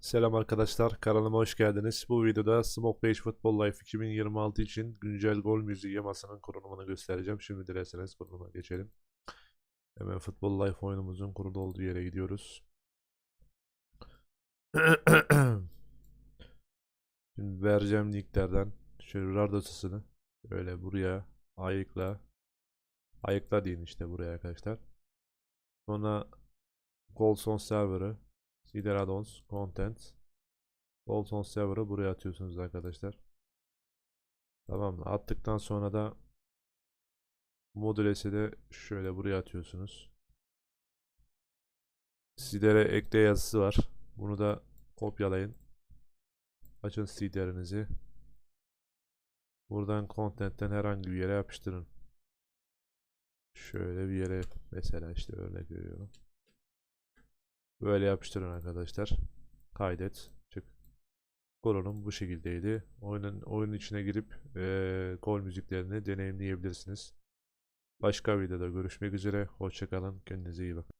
Selam arkadaşlar, kanalıma hoş geldiniz. Bu videoda Smoke Beach Football Life 2026 için güncel gol müziği yamasının kurulumunu göstereceğim. Şimdi dilerseniz kuruluma geçelim. Hemen Football Life oyunumuzun kurulu olduğu yere gidiyoruz. Şimdi vereceğim linklerden şöyle RAR dosyasını böyle buraya ayıkla. Ayıkla deyin işte buraya arkadaşlar. Sonra Golson server'ı Seeder Addons, Content, Bolton Server'ı buraya atıyorsunuz arkadaşlar. Tamam mı? Attıktan sonra da modülesi de şöyle buraya atıyorsunuz. Seeder'e ekle yazısı var. Bunu da kopyalayın. Açın Seeder'inizi. Buradan Content'ten herhangi bir yere yapıştırın. Şöyle bir yere mesela işte örnek veriyorum. Böyle yapıştırın arkadaşlar. Kaydet. Çık. Kurulum bu şekildeydi. Oyunun oyunun içine girip eee gol müziklerini deneyimleyebilirsiniz. Başka videoda görüşmek üzere. Hoşçakalın. Kendinize iyi bakın.